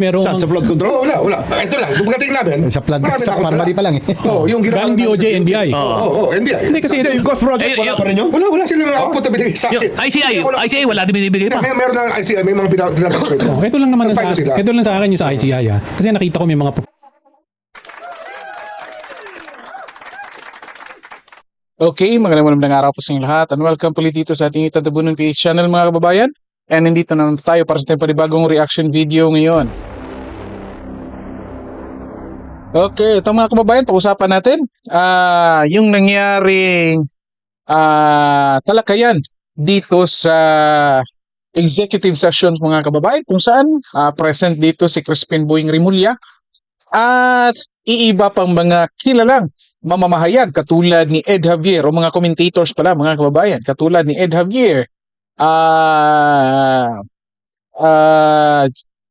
Merong Saan? Sa flood control? Oo, wala, wala. Ah, Ito lang, pagdating namin. Sa flood, marami sa farmary pa lang eh. Oo, yung ginawa galing DOJ, NBI. Oo, oo, oo, NBI. Hindi kasi Hindi, yung ghost project, Eh, wala eh, pa rin yun? Wala, wala silang output na binigay sa akin. ICI, Wala. ICI wala din binibigay pa. May, meron ng ICI, may mga pinapasok ito. Oh, ito lang naman ang sa, sila. ito lang sa akin yung sa ICI ah. Kasi nakita ko may mga Okay, magandang magandang araw po sa inyong lahat and welcome po ulit dito sa ating Itatabunan PH channel mga kababayan. And nandito na naman tayo para sa ating panibagong reaction video ngayon. Okay, ito mga kababayan, pag-usapan natin ah yung nangyaring ah talakayan dito sa executive sessions mga kababayan kung saan ah, present dito si Crispin Boying Rimulya at iiba pang mga kilalang mamamahayag katulad ni Ed Javier. O mga commentators pala mga kababayan katulad ni Ed Javier. Ah ah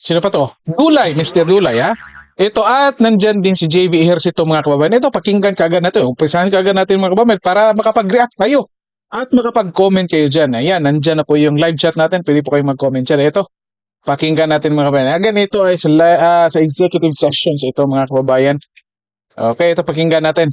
sino pa to? Dulay Mr. Dulay ha ito at nandyan din si JV Ejercito mga kababayan. Ito pakinggan kagad natin. Umpisahan kagad natin mga kababayan para makapag-react kayo at makapag-comment kayo dyan. Ayan nandyan na po yung live chat natin. Pwede po kayong mag-comment dyan. Ito pakinggan natin mga kababayan. Again ito ay sa, ah, sa executive sessions ito mga kababayan. Okay, ito pakinggan natin.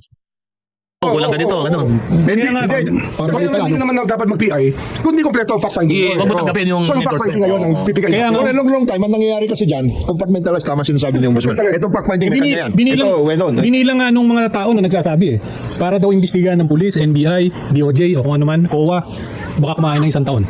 Kulang ganito, ano. Hindi, nga, hindi. para Kaya dito, hindi naman dapat mag-PI kung hindi kompleto ang fact-finding. Mo tanggapin yung- So, yung fact-finding ngayon ang pipigay. Kaya nga, long, long time, ang nangyayari kasi dyan, Compartmentalized, tama sinasabi ni Ombudsman. itong fact-finding Bini, mechanic yan. binilang, Ito, well known. eh. binilang nga nung mga tao na nagsasabi eh. Para daw imbestigahan ng pulis, NBI, DOJ o kung ano man, COA, baka kumain ng isang taon.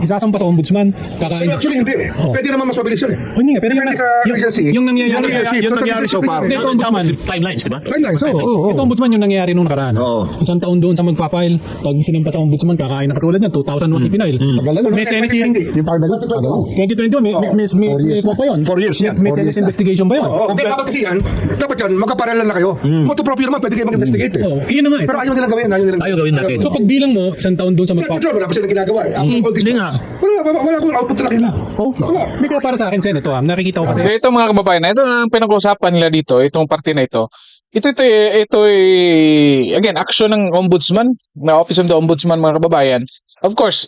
Isasampa sa ombudsman, kakain. Pero actually, hindi eh. Oo. Pwede naman mas mabilis yun eh. Oh, hindi nga, pero yung, Depende sa yung, agency. yung nangyayari. Yung nangyayari. Yung nangyari so far. Ito, ombudsman. Timelines, di ba? Timeline. So, oo, oo. Ito ombudsman yung nangyayari nung nakaraan. Oo. Isang taon doon sa magpa-file. Pag sinampa sa ombudsman, kakain na katulad niyan, 2001 ipinail. Tagal na, no? May Senate hearing. Yung farmary, tagal na. 2021, may, may, Four years may, pa yun. Four years yan. May Four Senate na. investigation pa yun. Oo, hindi, dapat kasi yan, dapat yan, magkaparelan na kayo. Motopropyo naman, pwede kayo mag-investigate eh. Oo, yun na nga eh. Pero ayaw nilang gawin, ayaw nilang Ayaw gawin natin. So pag bilang mo, isang taon doon sa magpa control, wala pa silang ginagawa eh. After all this Hindi months. Nga. Wala, wala, wala akong output na nakita. Oh, Hindi kaya para sa akin, Sen, ito ah. Nakikita ko kasi. Okay, ito mga kababayan, ito ang pinag-uusapan nila dito, itong parte na ito. Ito ito ito eh, again, action ng ombudsman, na Office of the Ombudsman mga kababayan. Of course,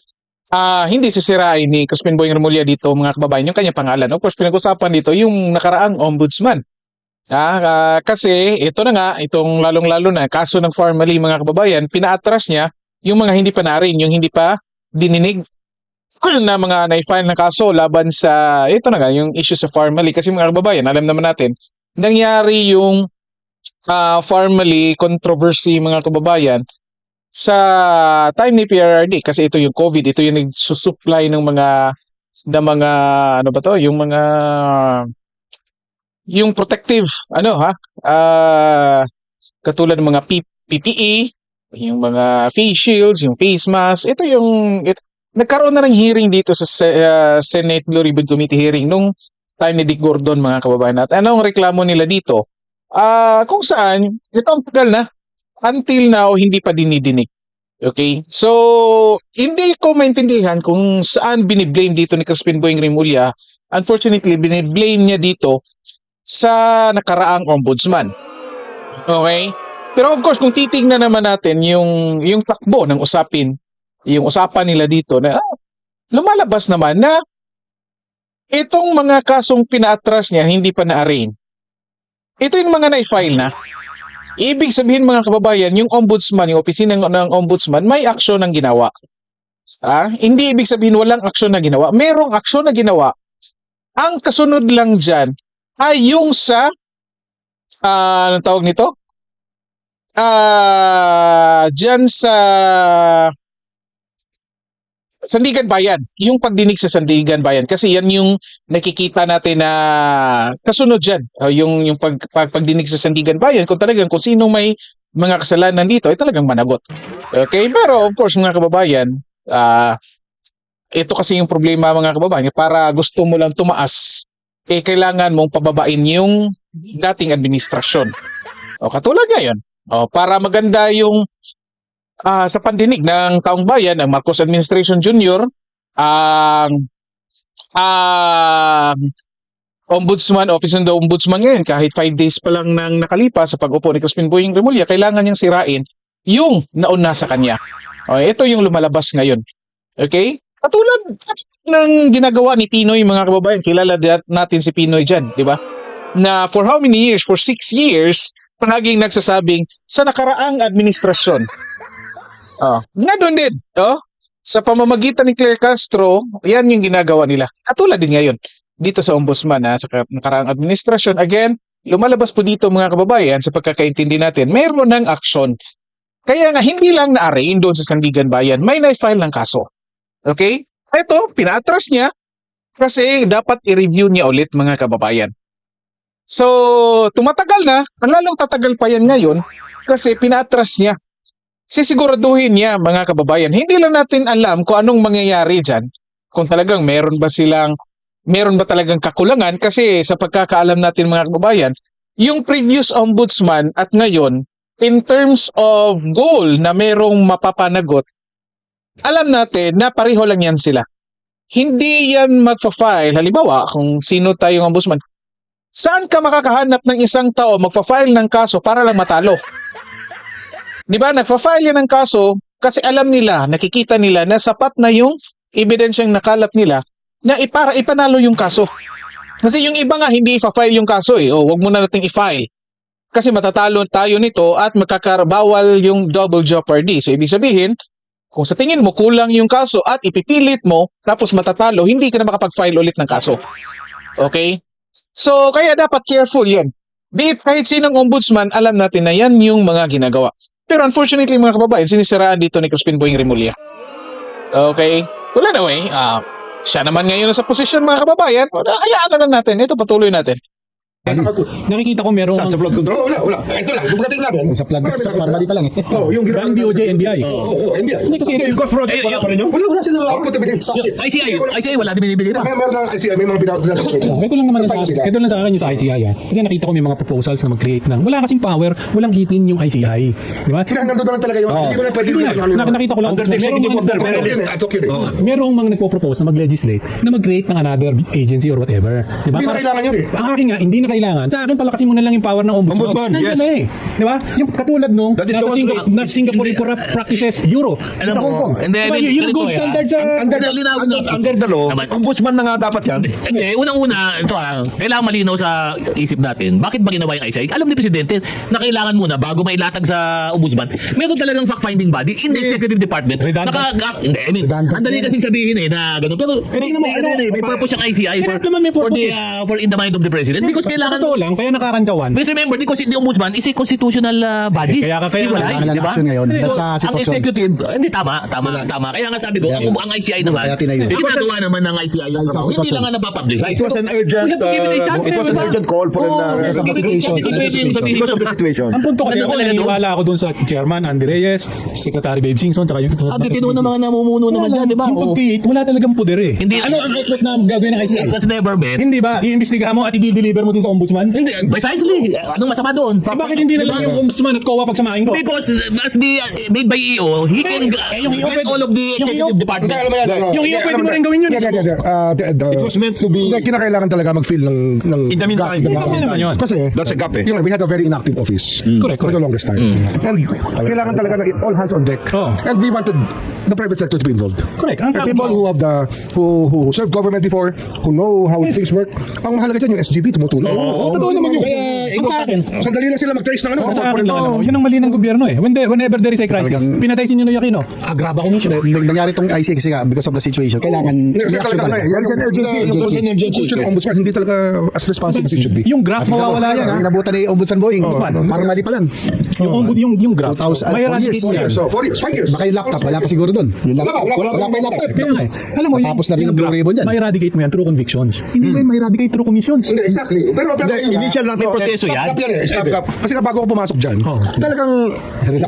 ah hindi sisirain ni Crispin Boying Remulla dito mga kababayan yung kanyang pangalan. Of course, pinag-usapan dito yung nakaraang ombudsman. Ah, ah, kasi ito na nga, itong lalong-lalo na kaso ng formally mga kababayan, pinaatras niya yung mga hindi pa narin, yung hindi pa dininig na mga na-file na kaso laban sa ito na nga yung issue sa formally kasi mga kababayan alam naman natin nangyari yung ah, formally controversy mga kababayan sa time ni PRRD kasi ito yung COVID ito yung nagsusupply ng mga ng mga ano ba to yung mga yung protective ano ha? Ah katulad ng mga P- PPE yung mga face shields yung face mask. Ito yung it, nagkaroon na ng hearing dito sa uh, Senate Blue Ribbon Committee hearing nung time ni Dick Gordon mga kababayan natin. Anong reklamo nila dito? Ah, kung saan ito ang tagal na until now hindi pa dinidinig. Okay? So, hindi ko maintindihan kung saan biniblame dito ni Crispin Boying Rimulya. Unfortunately, biniblame niya dito sa nakaraang ombudsman. Okay? Pero of course, kung titingnan naman natin yung yung takbo ng usapin yung usapan nila dito na ah, lumalabas naman na itong mga kasong pinaatras niya hindi pa na-arraign. Ito yung mga na-file na. Ibig sabihin mga kababayan, yung ombudsman, yung opisina ng, ng ombudsman, may aksyon ng ginawa. Ah, hindi ibig sabihin walang aksyon na ginawa. Merong aksyon na ginawa. Ang kasunod lang dyan ay yung sa, ah, anong tawag nito? Ah, dyan sa Sandigan Bayan, yung pagdinig sa Sandigan Bayan kasi yan yung nakikita natin na kasunod diyan. yung yung pag, pag, pagdinig sa Sandigan Bayan kung talagang kung sino may mga kasalanan dito ay talagang managot. Okay, pero of course mga kababayan, ah ito kasi yung problema mga kababayan, para gusto mo lang tumaas, eh kailangan mong pababain yung dating administrasyon. O katulad ngayon, o, para maganda yung Ah, sa pandinig ng taong bayan ng Marcos Administration Jr. ang ang Ombudsman, Office of the Ombudsman ngayon, kahit 5 days pa lang nang nakalipas sa pag-upo ni Crispin Boying Remulla, kailangan niyang sirain yung nauna sa kanya. Okay, ito yung lumalabas ngayon. Okay? Katulad, ng ginagawa ni Pinoy mga kababayan. Kilala natin si Pinoy dyan, di ba? Na for how many years? For six years, palaging nagsasabing sa nakaraang administrasyon. Oh, nga doon din. Oh, sa pamamagitan ni Claire Castro, yan yung ginagawa nila. Katulad din ngayon dito sa ombudsman ha, sa ka- nakaraang administrasyon. Again, lumalabas po dito mga kababayan sa pagkakaintindi natin, mayroon ng aksyon. Kaya nga hindi lang na-arraign doon sa Sandigan Bayan, may na-file ng kaso. Okay? Ito, pinatras niya kasi dapat i-review niya ulit mga kababayan. So, tumatagal na, ang lalong tatagal pa yan ngayon kasi pinatras niya. Sisiguraduhin niya mga kababayan, hindi lang natin alam kung anong mangyayari dyan, kung talagang meron ba silang, meron ba talagang kakulangan kasi sa pagkakaalam natin mga kababayan, yung previous ombudsman at ngayon, in terms of goal na merong mapapanagot, alam natin na pareho lang yan sila. Hindi yan magfa-file. Halimbawa, kung sino tayong ombudsman, saan ka makakahanap ng isang tao magfa-file ng kaso para lang matalo? Di ba? Nagfa-file yan ng kaso kasi alam nila, nakikita nila na sapat na yung ebidensyang nakalap nila na ipara ipanalo yung kaso. Kasi yung iba nga hindi i-file yung kaso eh. O, wag mo na nating i-file. Kasi matatalo tayo nito at magkakarbawal yung double jeopardy. So, ibig sabihin, kung sa tingin mo kulang yung kaso at ipipilit mo tapos matatalo, hindi ka na makapag-file ulit ng kaso. Okay? So, kaya dapat careful yan. Be it kahit sinong ombudsman, alam natin na yan yung mga ginagawa. Pero unfortunately, mga kababayan, sinisiraan dito ni Crispin Boying Remulla. Okay? Well, anyway, ah, siya naman ngayon sa posisyon, mga kababayan. Hayaan na lang natin. Ito, patuloy natin. Nakikita ko merong Sa flood control. Wala, wala. Ito lang, dumating namin. Sa flood, sa parmali pa lang eh. Oh, yung galing DOJ, NBI. Oo, oo, hindi. Hindi kasi Yung ghost project, wala pa rin yun? Wala, wala sila output na binigay sa akin. ICI, ICI wala din binibigay pa. Kaya meron ng ICI, may mga binabagay sa Oh, ito lang naman sa ito lang sa akin yung sa ICI ah. Kasi nakita ko may mga proposals na mag-create ng wala kasing power, walang hitin yung ICI. Di ba? Na lang talaga yun. Hindi ko na pwede na, ano. nak- nakita ko lang Under the executive mga- order, Pero meron yun eh, eh. merong mga nagpo-propose na mag-legislate na mag-create ng another agency or whatever. Di ba? Hindi na kailangan yun eh. Ang akin nga, hindi na kailangan. Sa akin, palakasin mo na lang yung power ng ombudsman. Ombudsman, Nandiyan yes. na eh. Di ba? Yung katulad nung That is the nasa, one Singa- nasa Singapore Corrupt Practices Bureau. Alam sa mo, Hong Kong. hindi, Di ba? I mean, Yun yung ganito gold eh, standard sa... Under, Hindi, the law, Naman. ombudsman na nga dapat yan. Hindi, unang-una, ito ah, kailangan malinaw sa isip natin. Bakit ba ginawa yung ICI? Alam ni Presidente na kailangan muna, bago mailatag sa ombudsman, meron talagang fact-finding body in the executive department. Redundant. Naka, ga- hindi, I mean, ang dali kasing sabihin eh, na gano'n. Pero, tingnan mo, may, ano, may purpose siyang ICI for, naman may for, purpose the, eh. uh, for in the mind of the President. Because kailangan, Totoo lang, kaya nakakantawan. Please remember, the, the ombudsman is a constitutional uh, body. Kaya ka- kaya Di ba? nga, kailangan ng Di ba? action ngayon. Dahil sa ang sitwasyon. executive, hindi tama, tama, tama. Kaya nga sabi ko, Kaya ang, ang ICI naman, Kaya tinayo. ginagawa naman ng ICI yung sa. Hindi lang nga napapublish. It was an urgent, uh, it was an diba? urgent call for an, uh, because of the hindi situation, pwede because of the na- situation. Ang punto kasi Ano, ako, naniniwala ako dun sa Chairman Andy Reyes, Secretary Babe Singson, tsaka yung... Ang titino ng mga namumuno naman dyan, di ba? Yung pag-create, wala talagang poder eh. Ano ang output na gagawin ng ICI? It was never meant. Hindi ba? I-imbestigahan mo at i-deliver mo din sa ombudsman? Hindi, precisely. Anong masama doon? Eh, bakit hindi na lang yung ombudsman at COA pagsamahin ko? Because as the uh, made by EO, he can Eh, yung EO get all of the EO executive department. Yung iyo, pwede mo rin gawin yun. Yeah, yeah, yeah. Uh, the, the, It was meant to be- kinakailangan talaga mag-fill ng, ng In the meantime. gap. In the meantime. yun. Kasi, That's a gap eh. we had a very inactive office Correct, for the longest time. And kailangan talaga na all hands on deck. Oh. And we wanted the private sector to be involved. Correct. Ang And people who have the who who served government before, who know how things work. Ang mahalaga dyan yung SGB tumutulong. Oo, totoo naman yun. Ang sa akin, Sandali lang sila mag-trace ng ano. sa akin lang, ano, yun ang mali ng gobyerno eh. When there, whenever there is a crisis, Talagang- pinatay si Ninoy Aquino. Agraba commission. Nang- nangyari tong IC kasi nga because of the situation. Kailangan Kasi action talaga, talaga. yan is an urgency. It was an emergency. Function ng ombudsman, hindi talaga as responsive as it should be. Yung graph mawawala yan ha. Inabutan ni Ombudsman Boying, parang mali pa lang. Yung, ombud- yung, yung graph, 2000 may four eradicate years. mo yan. So, four years, five years. Baka yung laptop, wala pa siguro doon. Yung laptop, Wala pa, wala, wala pa. yung laptop. Kaya nga eh. Alam mo, Tapos na rin ang Blue graph, Ribbon dyan. May eradicate mo yan through convictions. Hindi ba may eradicate through commissions? Hindi, exactly. Pero, pero initial lang May proseso yan. Stop eh. Stop Stop. up. Kasi bago ako pumasok dyan, Oh. talagang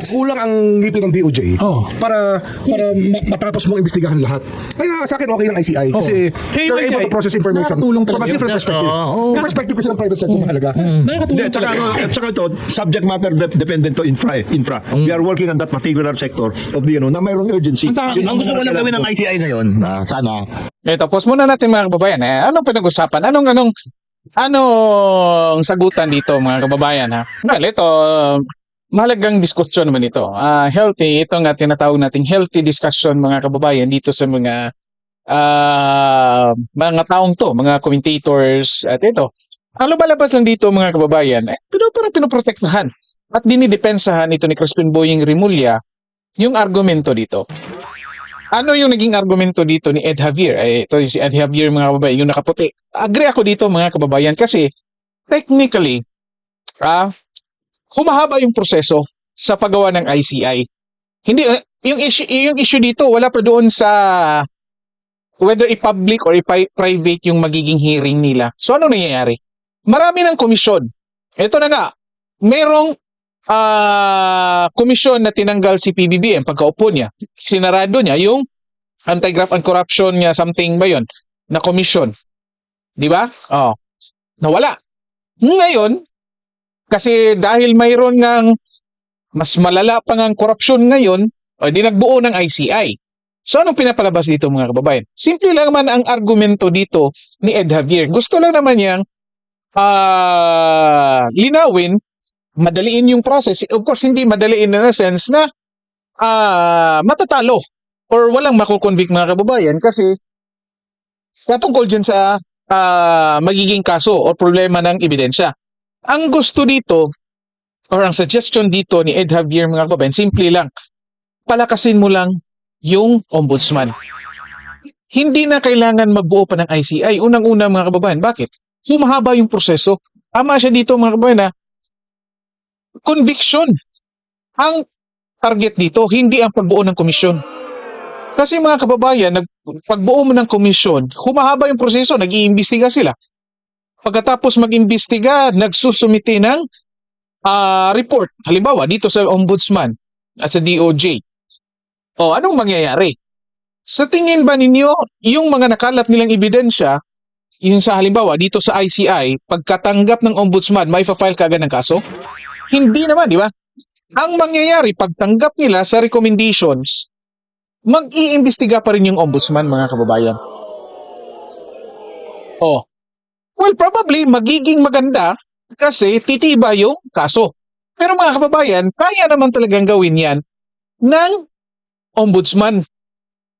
kulang ang ngipin ng DOJ Oh. para para ma- matapos mong imbestigahan lahat. Kaya sa akin okay lang ICI kasi Oh. Eh, they're yung able to process information nakatulong from a different perspective. Yung perspective kasi ng private sector mahalaga. Nakakatulong Hindi, tsaka, talaga. ano, at ito, subject matter de- dependent to infra. eh, infra. We are working on that particular sector of the, ano, na mayroong urgency. Ang Yun Ang gusto ko lang gawin ng ICI ngayon, na sana, Eh, tapos muna natin mga kababayan, eh, anong pinag-usapan? Anong, anong, anong sagutan dito mga kababayan ha? Well, ito, mahalagang diskusyon naman ito. Ah, healthy, ito nga tinatawag nating healthy discussion mga kababayan dito sa mga ah, mga taong to, mga commentators at ito. Ang lumalabas lang dito mga kababayan, eh, pero parang pinoprotektahan at dinidepensahan ito ni Crispin Boying Rimulya yung argumento dito. Ano yung naging argumento dito ni Ed Javier? Eh, ito yung si Ed Javier mga kababayan, yung nakaputi. Agree ako dito mga kababayan kasi technically, ah, humahaba yung proseso sa paggawa ng ICI. Hindi eh, yung issue yung issue dito wala pa doon sa whether i-public or i-private yung magiging hearing nila. So ano nangyayari? Marami ng komisyon. Ito na nga, merong ah komisyon na tinanggal si PBBM pagkaupo niya. Sinarado niya yung anti-graft and corruption niya something ba yon na komisyon. Di ba? Oh. Nawala. Ngayon, kasi dahil mayroon ngang mas malala pa ngang korupsyon ngayon, o di nagbuo ng ICI. So anong pinapalabas dito mga kababayan? Simple lang naman ang argumento dito ni Ed Javier. Gusto lang naman niyang ah linawin, madaliin yung process. Of course, hindi madaliin in a sense na ah matatalo or walang makukonvict mga kababayan kasi patungkol dyan sa ah, magiging kaso o problema ng ebidensya. Ang gusto dito or ang suggestion dito ni Ed Javier mga kababayan, simple lang. Palakasin mo lang yung ombudsman. Hindi na kailangan magbuo pa ng ICI. Unang-una mga kababayan, bakit? Humahaba yung proseso. Tama siya dito mga kababayan na conviction ang target dito, hindi ang pagbuo ng komisyon. Kasi mga kababayan, nag, pagbuo mo ng komisyon, humahaba yung proseso, nag-iimbestiga sila. Pagkatapos mag-imbestiga, nagsusumite ng ah, report. Halimbawa, dito sa ombudsman at sa DOJ. O, anong mangyayari? Sa tingin ba ninyo, yung mga nakalat nilang ebidensya, yung sa halimbawa, dito sa ICI, pagkatanggap ng ombudsman, may file kagad ng kaso? Hindi naman, di ba? Ang mangyayari, pagtanggap nila sa recommendations, mag-iimbestiga pa rin yung ombudsman, mga kababayan. Oh. Well, probably, magiging maganda kasi titiba yung kaso. Pero mga kababayan, kaya naman talagang gawin yan ng ombudsman.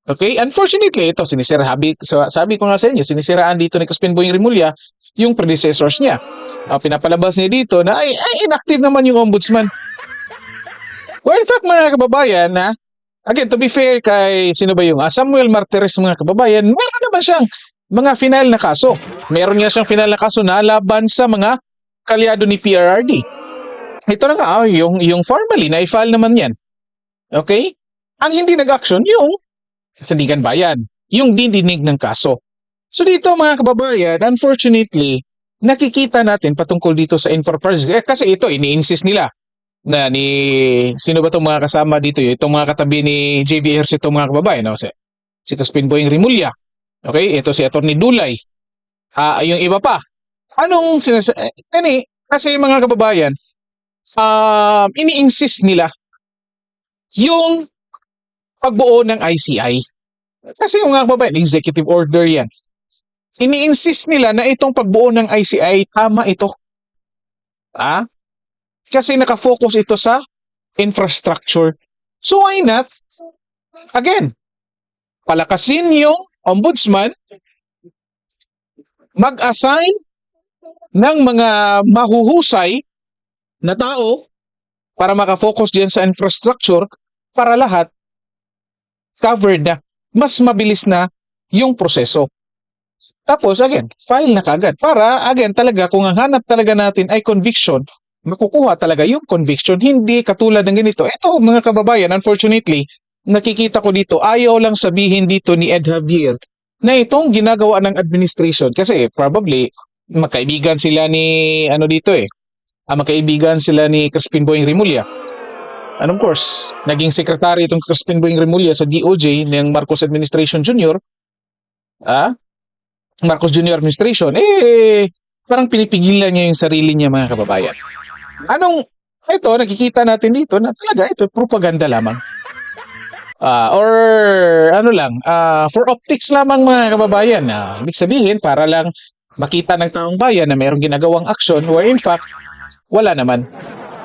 Okay? Unfortunately, ito, sinisira, sabi, so, sabi ko nga sa inyo, sinisiraan dito ni Crispin Boying Rimulya yung predecessors niya. Ah, pinapalabas niya dito na ay, ay inactive naman yung ombudsman. Well, in fact, mga kababayan, na again, to be fair kay sino ba yung ah, Samuel Martires, mga kababayan, meron naman siyang mga final na kaso. Meron nga siyang final na kaso na laban sa mga kalyado ni PRRD. Ito na nga, oh, yung, yung formally, na-file naman yan. Okay? Ang hindi nag-action, yung Sandigan Bayan, yung dinidig ng kaso. So dito mga kababayan, unfortunately, nakikita natin patungkol dito sa infraproject. Eh, kasi ito, ini-insist nila na ni, sino ba itong mga kasama dito? Itong mga katabi ni JV Herse itong mga kababayan. No? Si, si Caspin Boying Rimulya. Okay, ito si Atty. Dulay. Ah, yung iba pa. Anong sinas... eh, kasi mga kababayan, um, ini-insist nila yung pagbuo ng ICI. Kasi yung mga kababayan, executive order yan. Ini-insist nila na itong pagbuo ng ICI, tama ito. Ah? Kasi nakafocus ito sa infrastructure. So why not? Again, palakasin yung ombudsman, mag-assign ng mga mahuhusay na tao para makafocus diyan sa infrastructure para lahat covered na mas mabilis na yung proseso. Tapos again, file na kagad para again talaga kung ang hanap talaga natin ay conviction, makukuha talaga yung conviction, hindi katulad ng ganito. Ito mga kababayan, unfortunately, nakikita ko dito, ayaw lang sabihin dito ni Ed Javier na itong ginagawa ng administration kasi probably magkaibigan sila ni ano dito eh. Ah, magkaibigan sila ni Crispin Boying Rimulya. And of course, naging secretary itong Crispin Boying Rimulya sa DOJ ng Marcos Administration Jr. Ah? Marcos Jr. Administration. Eh, parang pinipigilan niya yung sarili niya mga kababayan. Anong, ito, nakikita natin dito na talaga ito, propaganda lamang. Ah, or ano lang, ah, for optics lamang mga kababayan. Ah, ibig sabihin, para lang makita ng taong bayan na mayroong ginagawang aksyon where in fact, wala naman.